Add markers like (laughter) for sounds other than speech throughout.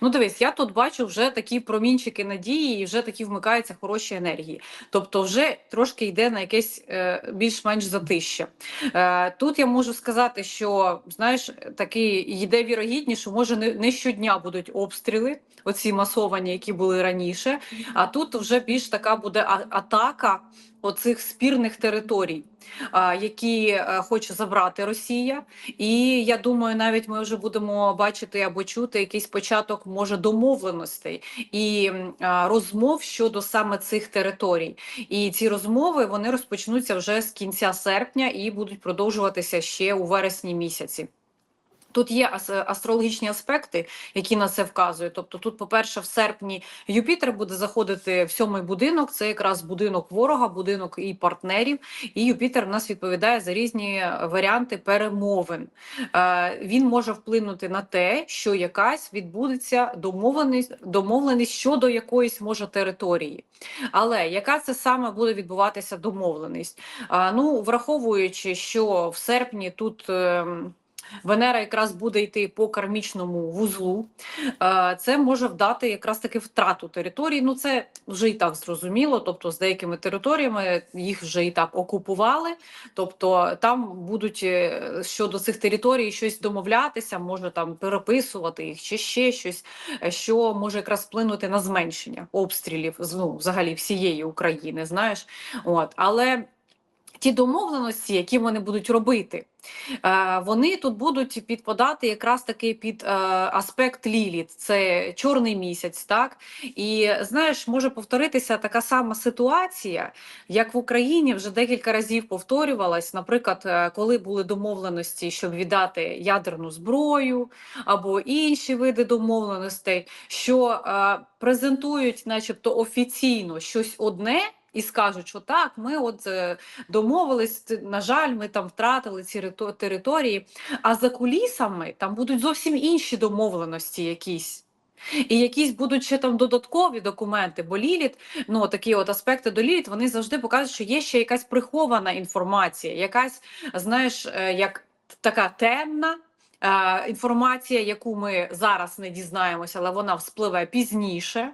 Ну, дивись, я тут бачу вже такі промінчики надії, і вже такі вмикаються хороші енергії. Тобто, вже трошки йде на якесь е, більш-менш затища. Е, тут я можу сказати, що знаєш, такий йде вірогідність, що може не, не щодня будуть обстріли, оці масовані, які були раніше. А тут вже більш така буде атака оцих спірних територій, які е, хоче забрати Росія. І я думаю, навіть ми вже будемо бачити або чути якийсь початок може домовленостей і розмов щодо саме цих територій. І ці розмови вони розпочнуться вже з кінця серпня і будуть продовжуватися ще у вересні місяці. Тут є астрологічні аспекти, які на це вказують. Тобто, тут, по-перше, в серпні Юпітер буде заходити в сьомий будинок. Це якраз будинок ворога, будинок і партнерів. І Юпітер в нас відповідає за різні варіанти перемовин. Е, Він може вплинути на те, що якась відбудеться домовленість, домовленість щодо якоїсь може території. Але яка це саме буде відбуватися домовленість? А, ну, враховуючи, що в серпні тут. ем, Венера якраз буде йти по кармічному вузлу. Е, Це може вдати якраз таки втрату території. Ну це вже і так зрозуміло. Тобто, з деякими територіями їх вже і так окупували. Тобто там будуть е, щодо цих територій щось домовлятися, може там переписувати їх чи ще щось, е, що може якраз вплинути на зменшення обстрілів ну, взагалі всієї України. Знаєш, от але. Ті домовленості, які вони будуть робити, вони тут будуть підпадати якраз таки під е, аспект Ліліт, це чорний місяць, так і знаєш, може повторитися така сама ситуація, як в Україні вже декілька разів повторювалась. Наприклад, е, коли були домовленості, щоб віддати ядерну зброю або інші види домовленостей, що е, презентують, начебто, офіційно щось одне. І скажуть, що так, ми от е, домовились. На жаль, ми там втратили ці території. А за кулісами там будуть зовсім інші домовленості, якісь. І якісь будуть ще там додаткові документи, бо Ліліт, ну такі от аспекти до Ліліт, вони завжди показують, що є ще якась прихована інформація, якась, знаєш, е, як така темна. Е, Інформація, яку ми зараз не дізнаємося, але вона вспливе пізніше.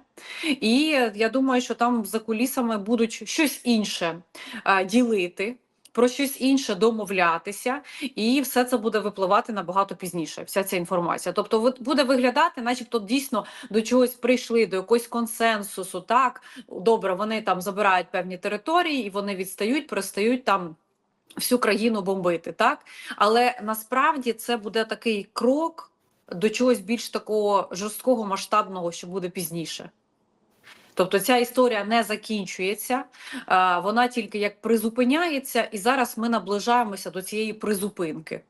І я думаю, що там за кулісами будуть щось інше е, ділити, про щось інше домовлятися, і все це буде випливати набагато пізніше. Вся ця інформація. Тобто, буде виглядати, начебто дійсно до чогось прийшли, до якогось консенсусу. Так добре, вони там забирають певні території і вони відстають, перестають там. Всю країну бомбити, так але насправді це буде такий крок до чогось більш такого жорсткого масштабного, що буде пізніше. Тобто ця історія не закінчується, вона тільки як призупиняється, і зараз ми наближаємося до цієї призупинки.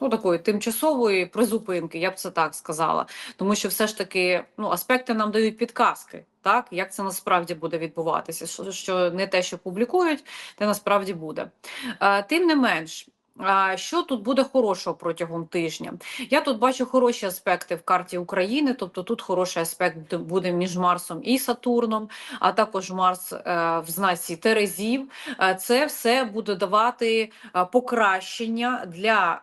Ну, такої тимчасової призупинки, я б це так сказала. Тому що все ж таки ну, аспекти нам дають підказки, так, як це насправді буде відбуватися. Що, що не те, що публікують, те насправді буде. Е, тим не менш, що тут буде хорошого протягом тижня? Я тут бачу хороші аспекти в карті України, тобто тут хороший аспект буде між Марсом і Сатурном, а також Марс е, в знаці Терезів. Е, Це все буде давати е, покращення для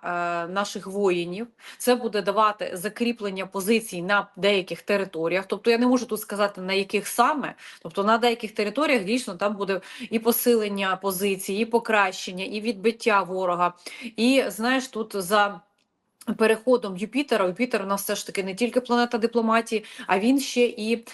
наших воїнів. Це буде давати закріплення позицій на деяких територіях. Тобто я не можу тут сказати на яких саме. Тобто на деяких територіях дійсно там буде і посилення позицій, і покращення, і відбиття ворога. І знаешь, тут за. Переходом Юпітера, Юпітер у нас все ж таки не тільки планета дипломатії, а він ще і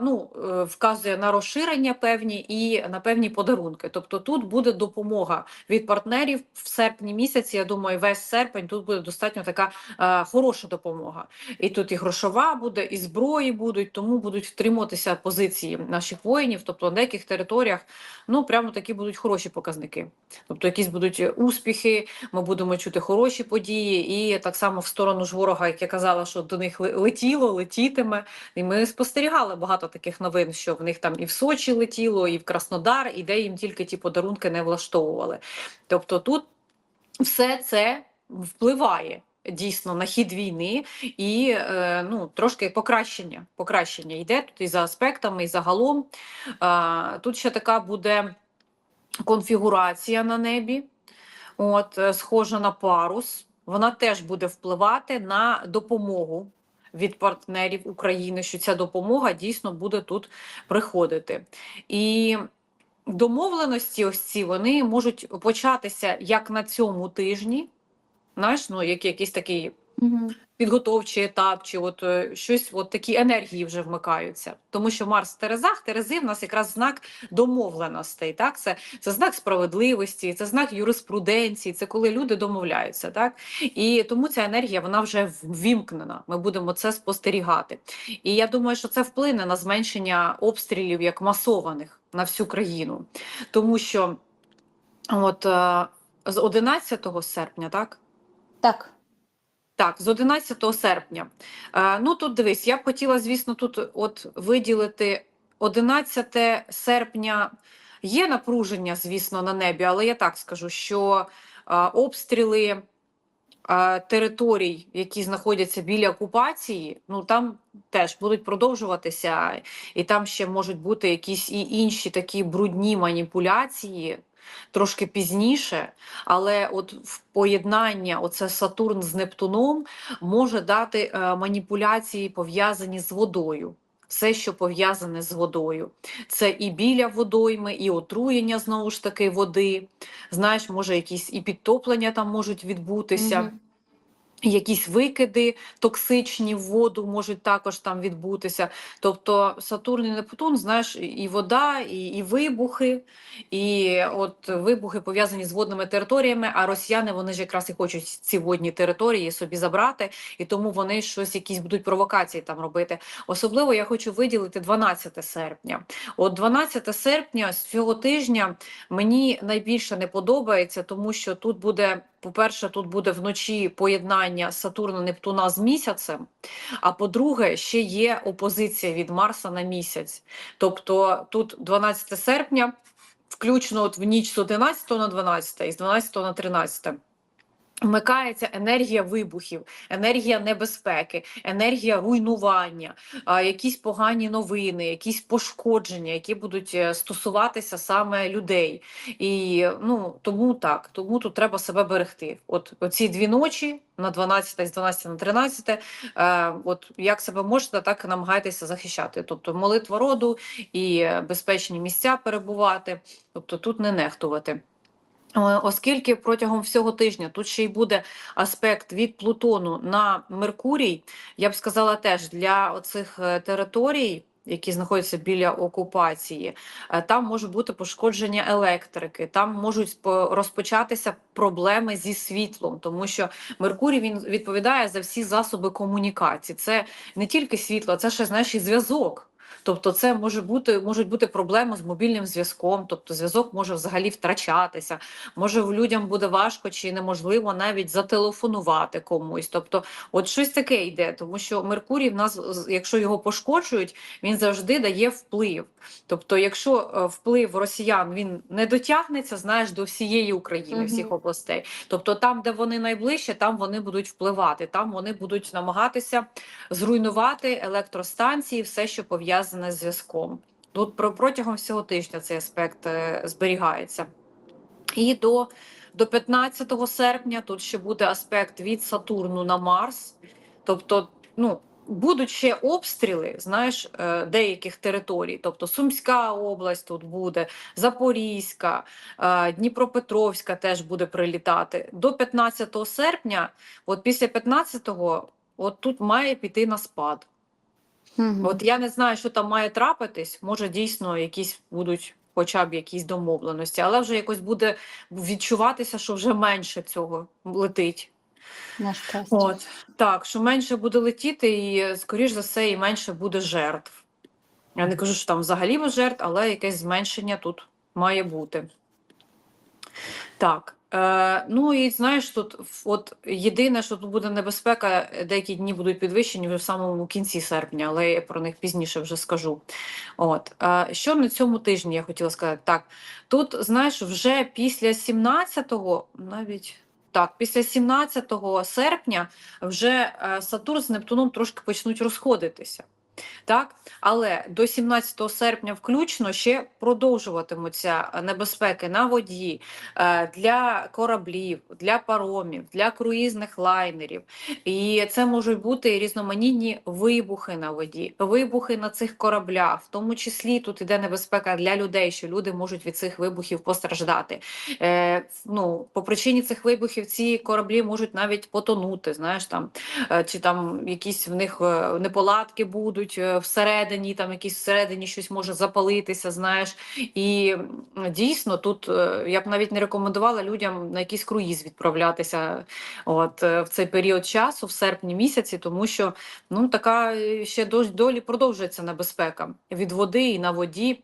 ну, е, вказує на розширення певні і на певні подарунки. Тобто тут буде допомога від партнерів в серпні місяці. Я думаю, весь серпень тут буде достатньо така а, хороша допомога. І тут і грошова буде, і зброї будуть, тому будуть втримуватися позиції наших воїнів. Тобто на деяких територіях ну прямо такі будуть хороші показники. Тобто, якісь будуть успіхи, ми будемо чути хороші події, і так само в сторону ж ворога, як я казала, що до них летіло, летітиме. І ми спостерігали багато таких новин, що в них там і в Сочі летіло, і в Краснодар, і де їм тільки ті подарунки не влаштовували. Тобто тут все це впливає. Дійсно на хід війни і е, ну трошки покращення. Покращення йде тут і за аспектами, і загалом. Е, тут ще така буде конфігурація на небі, от, е, схожа на парус. Вона теж буде впливати на допомогу від партнерів України, що ця допомога дійсно буде тут приходити. І домовленості, ось ці вони можуть початися як на цьому тижні, знаєш, ну як якийсь такий Мгм. Підготовчий етап, чи от е, щось, от такі енергії вже вмикаються. Тому що Марс в Терезах, Терези в нас якраз знак домовленостей. Так, це, це знак справедливості, це знак юриспруденції, це коли люди домовляються. Так і тому ця енергія вона вже ввімкнена. Ми будемо це спостерігати. І я думаю, що це вплине на зменшення обстрілів як масованих на всю країну, тому що от е, з 11 серпня, так. Так. Так, з 11 серпня. Е, ну тут дивись, я б хотіла, звісно, тут от виділити 11 серпня. Є напруження, звісно, на небі, але я так скажу, що е, обстріли е, територій, які знаходяться біля окупації, ну там теж будуть продовжуватися, і там ще можуть бути якісь і інші такі брудні маніпуляції. Трошки пізніше, але от в поєднання оце Сатурн з Нептуном може дати е, маніпуляції пов'язані з водою. Все, що пов'язане з водою, це і біля водойми, і отруєння знову ж таки води. Знаєш, може, якісь і підтоплення там можуть відбутися. Мгм. Якісь викиди токсичні в воду можуть також там відбутися. Тобто Сатурн і Нептун, знаєш, і вода, і, і вибухи, і от вибухи пов'язані з водними територіями. А росіяни вони ж якраз і хочуть ці водні території собі забрати, і тому вони щось, якісь будуть провокації там робити. Особливо я хочу виділити 12 серпня. От 12 серпня з цього тижня мені найбільше не подобається, тому що тут буде. По-перше, тут буде вночі поєднання Сатурна Нептуна з місяцем. А по-друге, ще є опозиція від Марса на місяць. Тобто тут 12 серпня, включно от в ніч з 11 на 12 і з 12 на 13. Вмикається енергія вибухів, енергія небезпеки, енергія руйнування, якісь погані новини, якісь пошкодження, які будуть е, стосуватися саме людей. І ну тому так, тому тут треба себе берегти. От оці дві ночі на 12, з 12 на 13, е, от як себе можете, так і намагайтеся захищати. Тобто молитва роду і е, безпечні місця перебувати, тобто тут не нехтувати. Е, Оскільки протягом всього тижня тут ще й буде аспект від Плутону на Меркурій, я б сказала теж для оцих е, територій, які знаходяться біля окупації, е, там може бути пошкодження електрики, там можуть розпочатися проблеми зі світлом, тому що Меркурій він відповідає за всі засоби комунікації. Це не тільки світло, це ще знаєш і зв'язок. Тобто, це може бути можуть бути проблеми з мобільним зв'язком, тобто зв'язок може взагалі втрачатися. Може, в людям буде важко чи неможливо навіть зателефонувати комусь. Тобто, от щось таке йде, тому що Меркурій в нас, якщо його пошкоджують, він завжди дає вплив. Тобто, якщо е, вплив росіян він не дотягнеться, знаєш, до всієї України, всіх областей. Тобто, там, де вони найближче, там вони будуть впливати, там вони будуть намагатися зруйнувати електростанції, все, що пов'язане з зв'язком. Тут про протягом всього тижня цей аспект е, зберігається. І до, до 15 серпня тут ще буде аспект від Сатурну на Марс. Тобто, ну. Будуть ще обстріли, знаєш, е, деяких територій. Тобто Сумська область тут буде, Запорізька, е, Дніпропетровська теж буде прилітати. До 15 серпня, от після 15-го, от тут має піти на спад. Мгм. От я не знаю, що там має трапитись. Може, дійсно, якісь будуть хоча б якісь домовленості, але вже якось буде відчуватися, що вже менше цього летить. На. От так, що менше буде летіти, і скоріш за все, і менше буде жертв. Я не кажу, що там взагалі жертв, але якесь зменшення тут має бути. Так. Е, ну і знаєш, тут от єдине, що тут буде небезпека, е, деякі дні будуть підвищені вже в самому кінці серпня, але я про них пізніше вже скажу. От що на цьому тижні я хотіла сказати? Так, тут знаєш, вже після 17-го, навіть так, після 17 серпня вже е, Сатурн з Нептуном трошки почнуть розходитися. Так, але до 17 серпня включно ще продовжуватимуться небезпеки на воді е, для кораблів, для паромів, для круїзних лайнерів. І це можуть бути різноманітні вибухи на воді, вибухи на цих кораблях, в тому числі тут іде небезпека для людей, що люди можуть від цих вибухів постраждати. Е, ну, по причині цих вибухів ці кораблі можуть навіть потонути. Знаєш, там е, чи там якісь в них е, неполадки будуть е, всередині, там якісь всередині щось може запалитися. Знаєш, і дійсно тут е, я б навіть не рекомендувала людям на якийсь круїз відправлятися. От е, в цей період часу, в серпні місяці, тому що ну така ще долі продовжується небезпека від води і на воді.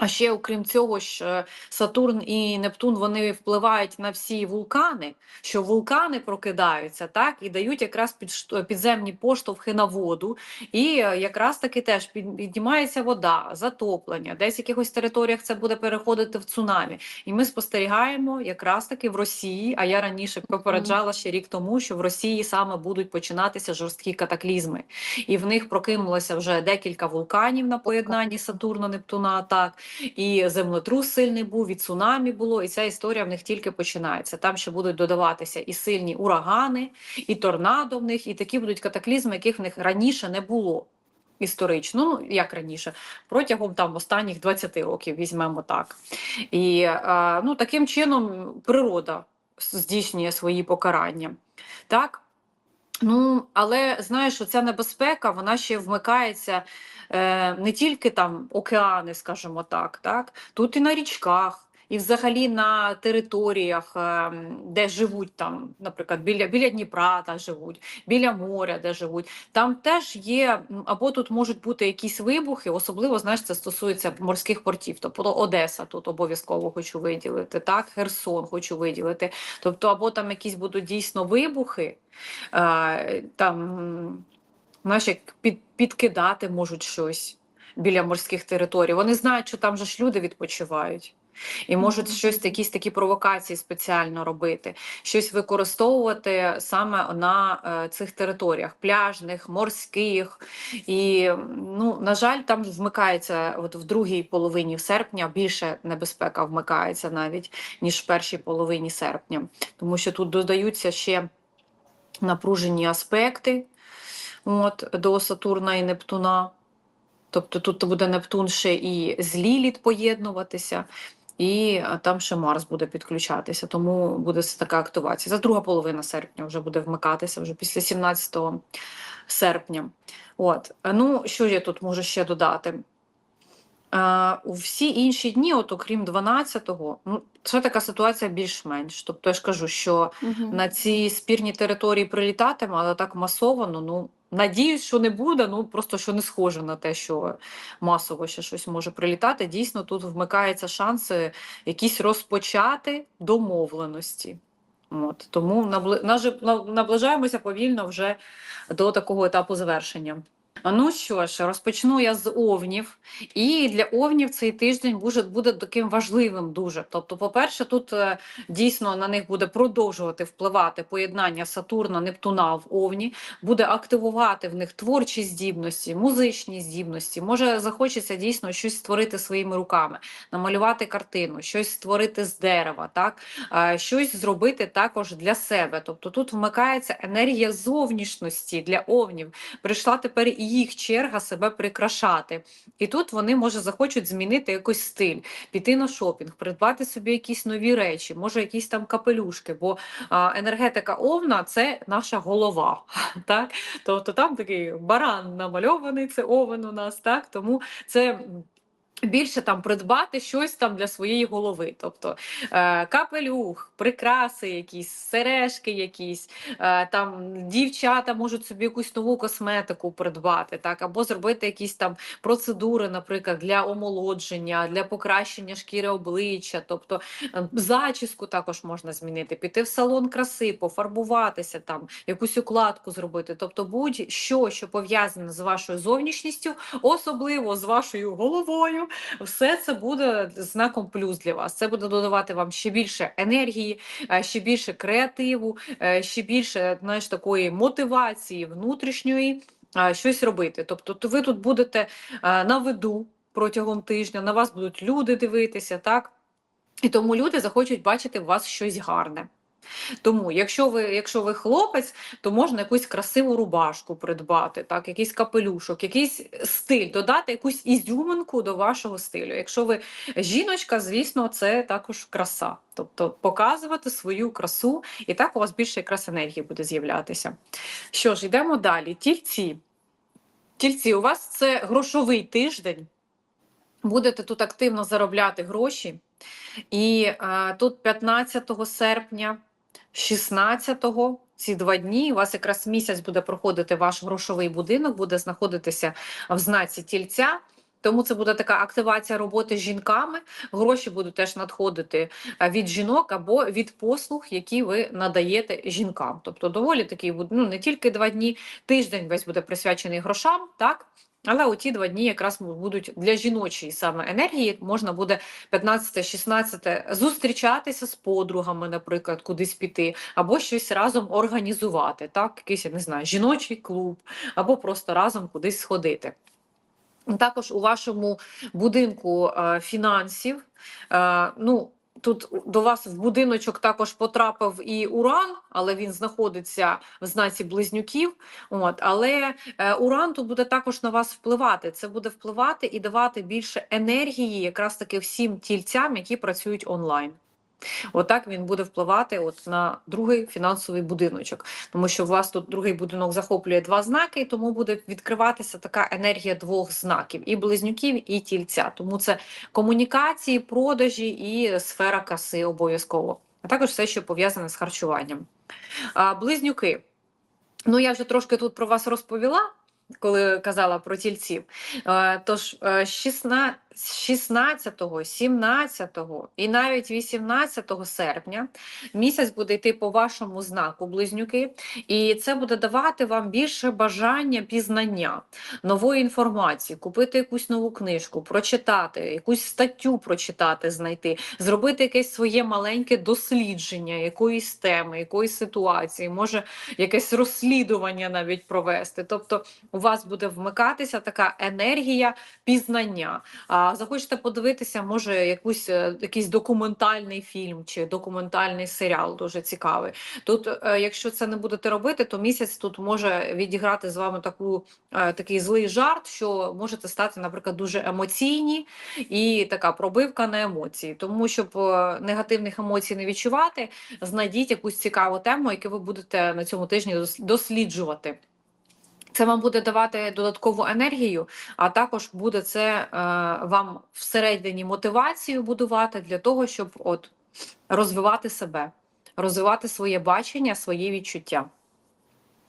А ще, окрім цього, ж е, Сатурн і Нептун вони впливають на всі вулкани, що вулкани прокидаються, так і дають якраз підшт- підземні поштовхи на воду, і е, якраз таки теж піднімається вода, затоплення. Десь в якихось територіях це буде переходити в цунамі. І ми спостерігаємо якраз таки в Росії. А я раніше попереджала ще рік тому, що в Росії саме будуть починатися жорсткі катаклізми, і в них прокинулося вже декілька вулканів на поєднанні Сатурна, Нептуна. Так і землетрус сильний був, і цунамі було. І ця історія в них тільки починається. Там ще будуть додаватися і сильні урагани, і торнадо в них, і такі будуть катаклізми, яких в них раніше не було. Історично, ну як раніше, протягом там останніх 20 років візьмемо так. І е, ну, таким чином природа здійснює свої покарання. Так? Ну, але знаєш, ця небезпека вона ще вмикається е, не тільки там океани, скажімо так, так, тут і на річках. І взагалі на територіях, е, де живуть там, наприклад, біля, біля Дніпра та живуть, біля моря, де живуть, там теж є, або тут можуть бути якісь вибухи, особливо знаєш, це стосується морських портів. Тобто Одеса тут обов'язково хочу виділити, так, Херсон хочу виділити. Тобто, або там якісь будуть дійсно вибухи, е, там, знаєш, як під, підкидати можуть щось біля морських територій. Вони знають, що там же ж люди відпочивають. І можуть щось якісь такі провокації спеціально робити, щось використовувати саме на е, цих територіях, пляжних, морських. І ну, на жаль, там вмикається от в другій половині серпня більше небезпека вмикається навіть ніж в першій половині серпня, тому що тут додаються ще напружені аспекти от, до Сатурна і Нептуна. Тобто тут буде Нептун ще і з Ліліт поєднуватися, і там ще Марс буде підключатися, тому буде така активація. За друга половина серпня вже буде вмикатися, вже після 17 серпня. От. Ну, що я тут можу ще додати? Е, у всі інші дні, от окрім 12-го, ну, це така ситуація більш-менш. Тобто я ж кажу, що Мгм. на ці спірні території прилітатиме, але так масово, ну, надіюсь, що не буде, ну просто що не схоже на те, що масово ще щось може прилітати. Дійсно, тут вмикаються шанси якісь розпочати домовленості. От, тому наближаємося повільно вже до такого етапу завершення. Ну що ж, розпочну я з овнів. І для овнів цей тиждень буде, буде таким важливим дуже. Тобто, по-перше, тут е, дійсно на них буде продовжувати впливати поєднання Сатурна, Нептуна в Овні, буде активувати в них творчі здібності, музичні здібності. Може, захочеться дійсно щось створити своїми руками, намалювати картину, щось створити з дерева, так щось зробити також для себе. Тобто тут вмикається енергія зовнішності для овнів. Прийшла тепер і їх черга себе прикрашати. І тут вони може захочуть змінити якийсь стиль, піти на шопінг, придбати собі якісь нові речі, може якісь там капелюшки. Бо енергетика овна це наша голова. (laughs) Так? Тобто там такий баран намальований, це овен у нас, так? Тому це. Більше там придбати щось там для своєї голови, тобто е, капелюх, прикраси, якісь сережки, якісь е, там дівчата можуть собі якусь нову косметику придбати, так або зробити якісь там процедури, наприклад, для омолодження, для покращення шкіри обличчя, тобто е, зачіску також можна змінити, піти в салон краси, пофарбуватися, там якусь укладку зробити. Тобто, будь-що, що пов'язане з вашою зовнішністю, особливо з вашою головою, все це буде знаком плюс для вас. Це буде додавати вам ще більше енергії, е, ще більше креативу, е, ще більше знаєш, такої мотивації внутрішньої. щось робити. Тобто, то ви тут будете на виду протягом тижня, на вас будуть люди дивитися, так? І тому люди захочуть бачити в вас щось гарне. Тому, якщо ви, якщо ви хлопець, то можна якусь красиву рубашку придбати, так, якийсь капелюшок, якийсь стиль, додати якусь ізюминку до вашого стилю. Якщо ви жіночка, звісно, це також краса. Тобто показувати свою красу, і так у вас більше якраз енергії буде з'являтися. Що ж, йдемо далі. Тільці. Тільці, у вас це грошовий тиждень. Будете тут активно заробляти гроші. І е, тут 15 серпня, 16-го, ці два дні, у вас якраз місяць буде проходити ваш грошовий будинок, буде знаходитися в знаці тільця. Тому це буде така активація роботи з жінками. Гроші будуть теж надходити від жінок або від послуг, які ви надаєте жінкам. Тобто, доволі такий ну не тільки два дні, тиждень весь буде присвячений грошам, так. Але у ті два дні якраз будуть для жіночої саме енергії. Можна буде 15-16 зустрічатися з подругами, наприклад, кудись піти, або щось разом організувати. Так, якийсь я не знаю, жіночий клуб, або просто разом кудись сходити. Також у вашому будинку е, фінансів, е, ну. Тут до вас в будиночок також потрапив і уран, але він знаходиться в знаці близнюків. От, але е, уран тут буде також на вас впливати. Це буде впливати і давати більше енергії, якраз таки всім тільцям, які працюють онлайн. Отак він буде впливати от на другий фінансовий будиночок, тому що вас тут другий будинок захоплює два знаки, і тому буде відкриватися така енергія двох знаків: і близнюків, і тільця. Тому це комунікації, продажі і сфера каси обов'язково, а також все, що пов'язане з харчуванням. А, Близнюки. Ну, я вже трошки тут про вас розповіла. Коли казала про тільців, Е, тож е, 16, 16, 17 і навіть 18 серпня місяць буде йти по вашому знаку близнюки, і це буде давати вам більше бажання пізнання, нової інформації, купити якусь нову книжку, прочитати, якусь статтю прочитати, знайти, зробити якесь своє маленьке дослідження якоїсь теми, якоїсь ситуації, може якесь розслідування навіть провести. Тобто у вас буде вмикатися така енергія пізнання. Захочете подивитися, може, якусь е, якийсь документальний фільм чи документальний серіал дуже цікавий. Тут, е, якщо це не будете робити, то місяць тут може відіграти з вами таку е, такий злий жарт, що можете стати, наприклад, дуже емоційні і така пробивка на емоції. Тому щоб негативних емоцій не відчувати, знайдіть якусь цікаву тему, яку ви будете на цьому тижні дос- досліджувати. Це вам буде давати додаткову енергію, а також буде це е, вам всередині мотивацію будувати для того, щоб от розвивати себе, розвивати своє бачення, свої відчуття.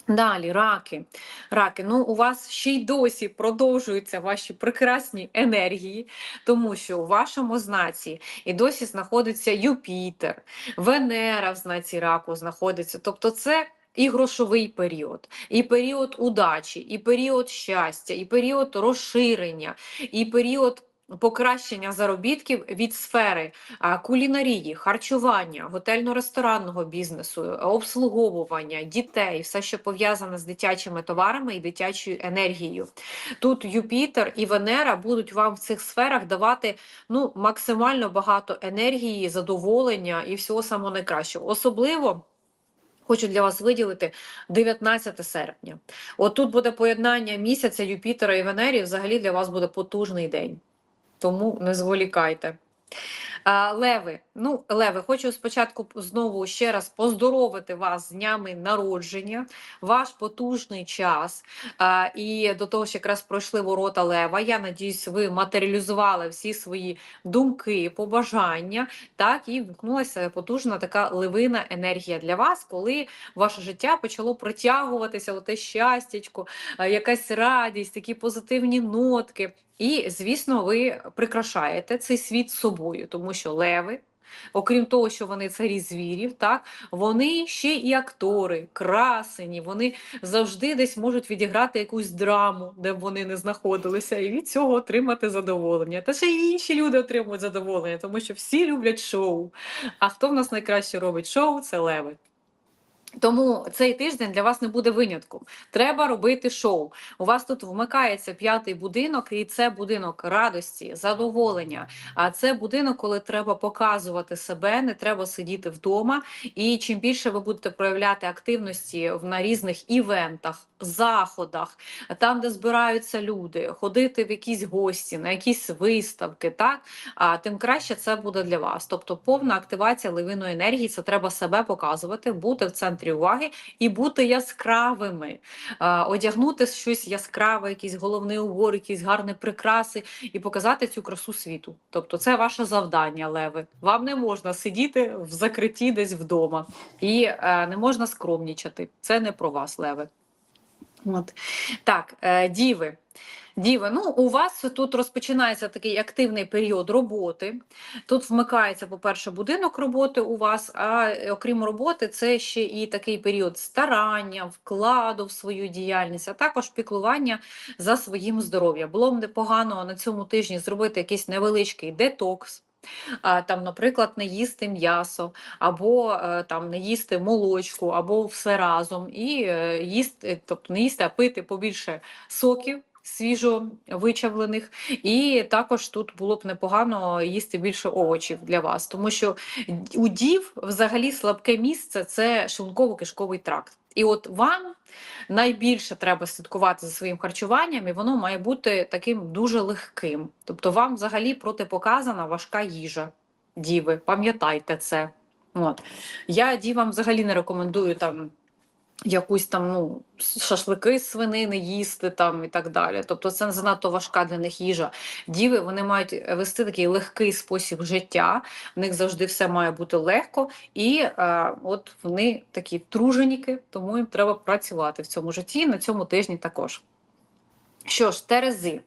Далі, раки. Раки, ну у вас ще й досі продовжуються ваші прекрасні енергії, тому що у вашому знаці і досі знаходиться Юпітер, Венера в знаці раку знаходиться. Тобто, це і грошовий період, і період удачі, і період щастя, і період розширення, і період. Покращення заробітків від сфери кулінарії, харчування, готельно-ресторанного бізнесу, обслуговування дітей, все, що пов'язане з дитячими товарами і дитячою енергією. Тут Юпітер і Венера будуть вам в цих сферах давати ну, максимально багато енергії, задоволення і всього самого найкращого. Особливо. Хочу для вас виділити 19 серпня. От тут буде поєднання місяця Юпітера і Венері. Взагалі для вас буде потужний день. Тому не зволікайте. Леви, ну, Леви, хочу спочатку знову ще раз поздоровити вас з днями народження, ваш потужний час. І до того, що якраз пройшли ворота Лева. Я надіюсь, ви матеріалізували всі свої думки, побажання, так, і вмкнулася потужна така левина енергія для вас, коли ваше життя почало притягуватися, оте щастячко, якась радість, такі позитивні нотки. І, звісно, ви прикрашаєте цей світ собою, тому що леви, окрім того, що вони царі звірів, так вони ще і актори, красені, вони завжди десь можуть відіграти якусь драму, де б вони не знаходилися, і від цього отримати задоволення. Та ще й інші люди отримують задоволення, тому що всі люблять шоу. А хто в нас найкраще робить шоу? Це леви. Тому цей тиждень для вас не буде винятком. Треба робити шоу. У вас тут вмикається п'ятий будинок, і це будинок радості, задоволення. А це будинок, коли треба показувати себе, не треба сидіти вдома. І чим більше ви будете проявляти активності на різних івентах, заходах, там, де збираються люди, ходити в якісь гості, на якісь виставки, так а тим краще це буде для вас. Тобто повна активація левиної енергії, це треба себе показувати, бути в центрі уваги і бути яскравими, одягнути щось яскраве, якийсь головний убор, якісь гарні прикраси, і показати цю красу світу. Тобто, це ваше завдання, леви. Вам не можна сидіти в закритті десь вдома і е, не можна скромнічати. Це не про вас, леви. От. Так, е, діви. Діви, ну у вас тут розпочинається такий активний період роботи. Тут вмикається, по-перше, будинок роботи у вас, а е, окрім роботи, це ще і такий період старання, вкладу в свою діяльність, а також піклування за своїм здоров'ям. Було б непогано на цьому тижні зробити якийсь невеличкий детокс. Там, наприклад, не їсти м'ясо, або е, там не їсти молочку, або все разом, і е, їсти, тобто не їсти, а пити побільше соків свіжо вичавлених. І також тут було б непогано їсти більше овочів для вас, тому що у дів взагалі слабке місце це шлунково-кишковий тракт. І от вам найбільше треба слідкувати за своїм харчуванням, і воно має бути таким дуже легким. Тобто, вам взагалі протипоказана важка їжа. Діви, пам'ятайте це. От. Я дівам взагалі не рекомендую там якусь там ну, шашлики з свинини їсти там і так далі. Тобто це занадто важка для них їжа. Діви вони мають вести такий легкий спосіб життя, в них завжди все має бути легко, і е, от вони такі труженіки, тому їм треба працювати в цьому житті на цьому тижні також. Що ж, Терези.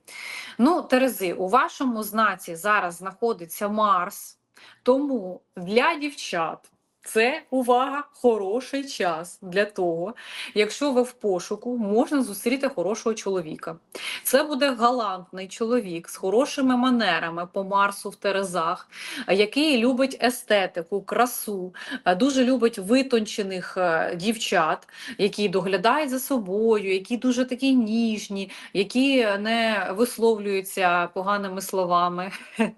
Ну, Терези, у вашому знаці зараз знаходиться Марс, тому для дівчат. Це увага, хороший час для того, якщо ви в пошуку, можна зустріти хорошого чоловіка. Це буде галантний чоловік з хорошими манерами по Марсу в Терезах, який любить естетику, красу, дуже любить витончених е, дівчат, які доглядають за собою, які дуже такі ніжні, які не висловлюються поганими словами. (laughs)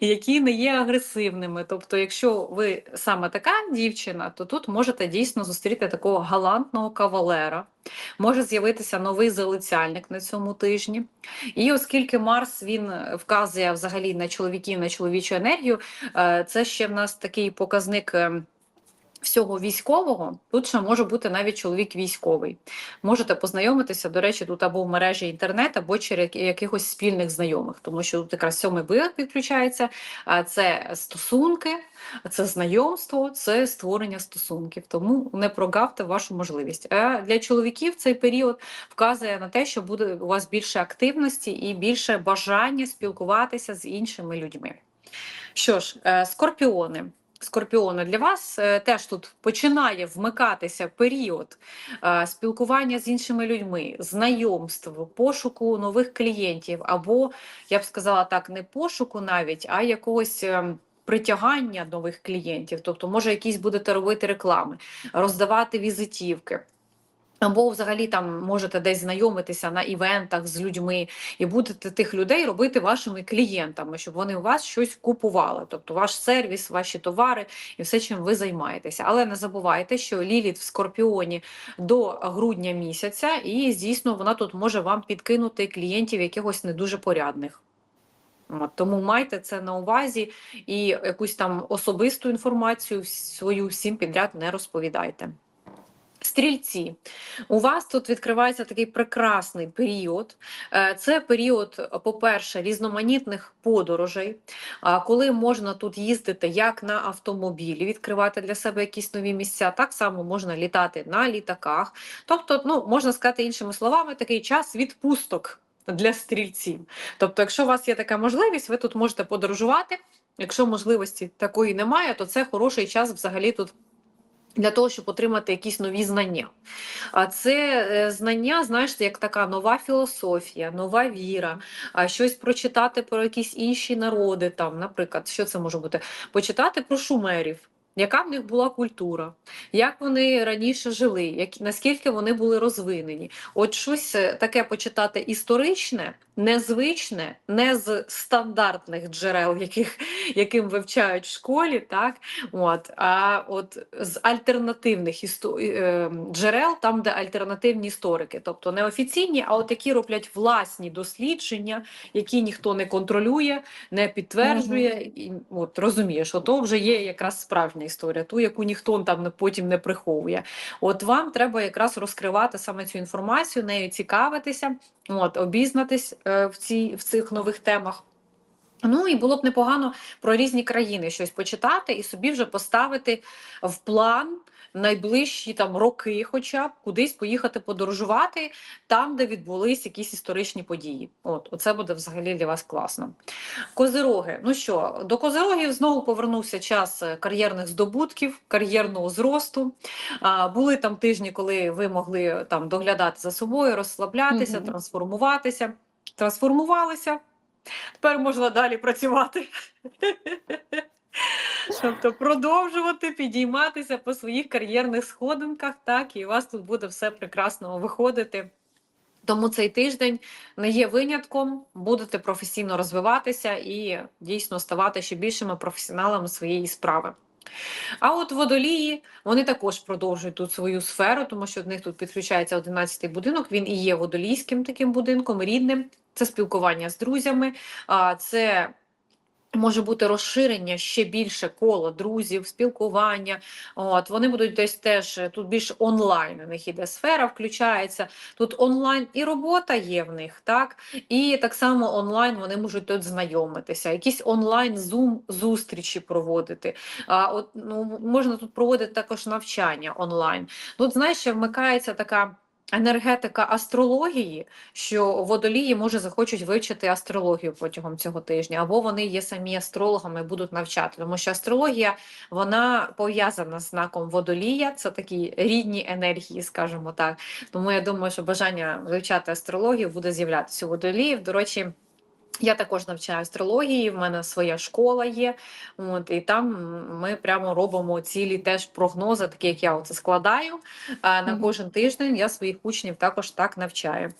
Які не є агресивними. Тобто, якщо ви саме така дівчина, то тут можете дійсно зустріти такого галантного кавалера. Може з'явитися новий залицяльник на цьому тижні. І оскільки Марс він вказує взагалі на чоловіків, на чоловічу енергію, е, це ще в нас такий показник. Всього військового тут ще може бути навіть чоловік військовий. Можете познайомитися, до речі, тут або в мережі інтернет, або через якихось спільних знайомих, тому що тут якраз сьомий будинок підключається. Це стосунки, це знайомство, це створення стосунків. Тому не прогавте вашу можливість. А для чоловіків цей період вказує на те, що буде у вас більше активності і більше бажання спілкуватися з іншими людьми. Що ж, е, скорпіони. Скорпіони для вас е, теж тут починає вмикатися період е, спілкування з іншими людьми, знайомств, пошуку нових клієнтів, або я б сказала так, не пошуку навіть, а якогось. ем, Притягання нових клієнтів, тобто, може, якісь будете робити реклами, роздавати візитівки. Або взагалі там можете десь знайомитися на івентах з людьми і будете тих людей робити вашими клієнтами, щоб вони у вас щось купували. Тобто ваш сервіс, ваші товари і все, чим ви займаєтеся. Але не забувайте, що Ліліт в Скорпіоні до грудня місяця, і звісно, вона тут може вам підкинути клієнтів якихось не дуже порядних. Тому майте це на увазі і якусь там особисту інформацію свою всім підряд не розповідайте. Стрільці, у вас тут відкривається такий прекрасний період. Е, Це період, по-перше, різноманітних подорожей, коли можна тут їздити як на автомобілі, відкривати для себе якісь нові місця, так само можна літати на літаках. Тобто, ну можна сказати іншими словами, такий час відпусток для стрільців. Тобто, якщо у вас є така можливість, ви тут можете подорожувати. Якщо можливості такої немає, то це хороший час взагалі тут для того, щоб отримати якісь нові знання. А це е, знання, знаєш, як така нова філософія, нова віра, щось прочитати про якісь інші народи. Там, наприклад, що це може бути? Почитати про шумерів. Яка в них була культура, як вони раніше жили, як, наскільки вони були розвинені. От щось е, таке почитати історичне, незвичне, не з стандартних джерел, (laughs) яких, яким вивчають в школі, так? От, а от з альтернативних істо... е, джерел, там, де альтернативні історики, тобто не офіційні, а от які роблять власні дослідження, які ніхто не контролює, не підтверджує. І, от розумієш, ото вже є якраз справжня історія, ту, яку ніхто там потім не приховує. От вам треба якраз розкривати саме цю інформацію, нею цікавитися, от обізнатись е, в цій в цих нових темах. Ну і було б непогано про різні країни щось почитати і собі вже поставити в план найближчі там роки, хоча б кудись поїхати подорожувати там, де відбулись якісь історичні події. От, оце буде взагалі для вас класно. Козироги. Ну що, до козирогів знову повернувся час е, кар'єрних здобутків, кар'єрного зросту. А, були там тижні, коли ви могли там доглядати за собою, розслаблятися, Мгм. трансформуватися. Трансформувалися. Тепер можна далі працювати. (laughs) Тобто продовжувати підійматися по своїх кар'єрних сходинках, так, і у вас тут буде все прекрасно виходити. Тому цей тиждень не є винятком, будете професійно розвиватися і дійсно ставати ще більшими професіоналами своєї справи. А от водолії вони також продовжують тут свою сферу, тому що в них тут підключається 11-й будинок. Він і є водолійським таким будинком, рідним. Це спілкування з друзями, це може бути розширення ще більше коло друзів, спілкування. От вони будуть десь теж е, тут більш онлайн. У них іде сфера, включається. Тут онлайн і робота є в них, так і так само онлайн вони можуть тут знайомитися, якісь онлайн зум зустрічі проводити. А от ну можна тут проводити також навчання онлайн. Тут знаєш, ще вмикається така. Енергетика астрології, що водолії може захочуть вивчити астрологію протягом цього тижня, або вони є самі астрологами і будуть навчати, тому що астрологія вона пов'язана з знаком водолія. Це такі рідні енергії, скажімо так. Тому я думаю, що бажання вивчати астрологію буде з'являтися у водоліїв. До речі. Я також навчаю астрології, в мене своя школа є. От, і там ми прямо робимо цілі теж прогнози, такі як я оце складаю. А на кожен тиждень я своїх учнів також так навчаю.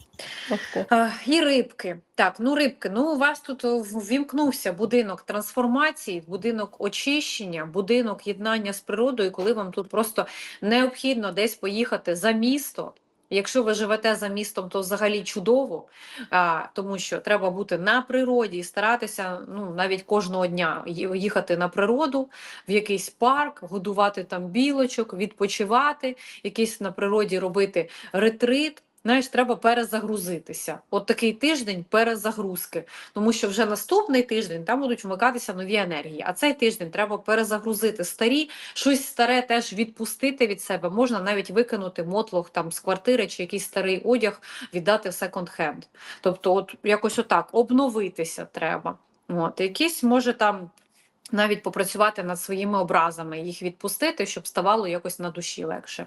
А, і рибки. Так, ну рибки. Ну у вас тут ввімкнувся будинок трансформації, будинок очищення, будинок єднання з природою, коли вам тут просто необхідно десь поїхати за місто. Якщо ви живете за містом, то взагалі чудово, а, тому що треба бути на природі і старатися ну, навіть кожного дня їхати на природу, в якийсь парк, годувати там білочок, відпочивати, якийсь на природі робити ретрит. Знаєш, треба перезагрузитися. От такий тиждень перезагрузки, тому що вже наступний тиждень там будуть вмикатися нові енергії. А цей тиждень треба перезагрузити старі, щось старе теж відпустити від себе. Можна навіть викинути мотлох там з квартири чи якийсь старий одяг, віддати в секонд-хенд. Тобто, от якось отак обновитися треба. От якісь може там. Навіть попрацювати над своїми образами, їх відпустити, щоб ставало якось на душі легше.